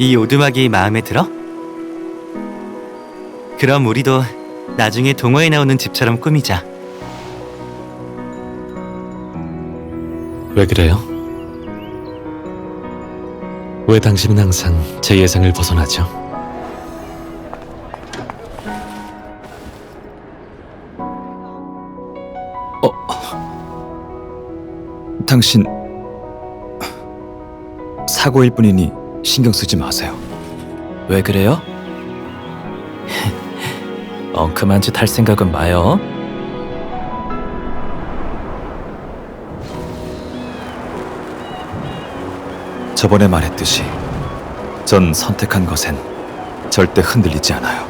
이 오두막이 마음에 들어? 그럼 우리도 나중에 동화에 나오는 집처럼 꾸미자. 왜 그래요? 왜 당신은 항상 제 예상을 벗어나죠? 당신 사고일 뿐이니 신경 쓰지 마세요. 왜 그래요? 엉큼한 짓 할 생각은 마요. 저번에 말했듯이 전 선택한 것엔 절대 흔들리지 않아요.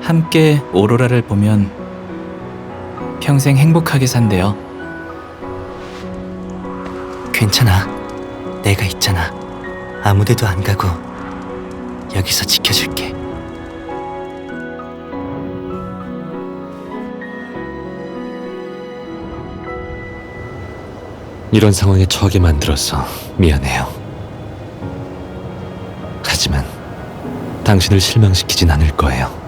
함께 오로라를 보면 평생 행복하게 산대요. 괜찮아. 내가 있잖아. 아무데도 안 가고 여기서 지켜줄게. 이런 상황에 처하게 만들어서 미안해요. 하지만 당신을 실망시키진 않을 거예요.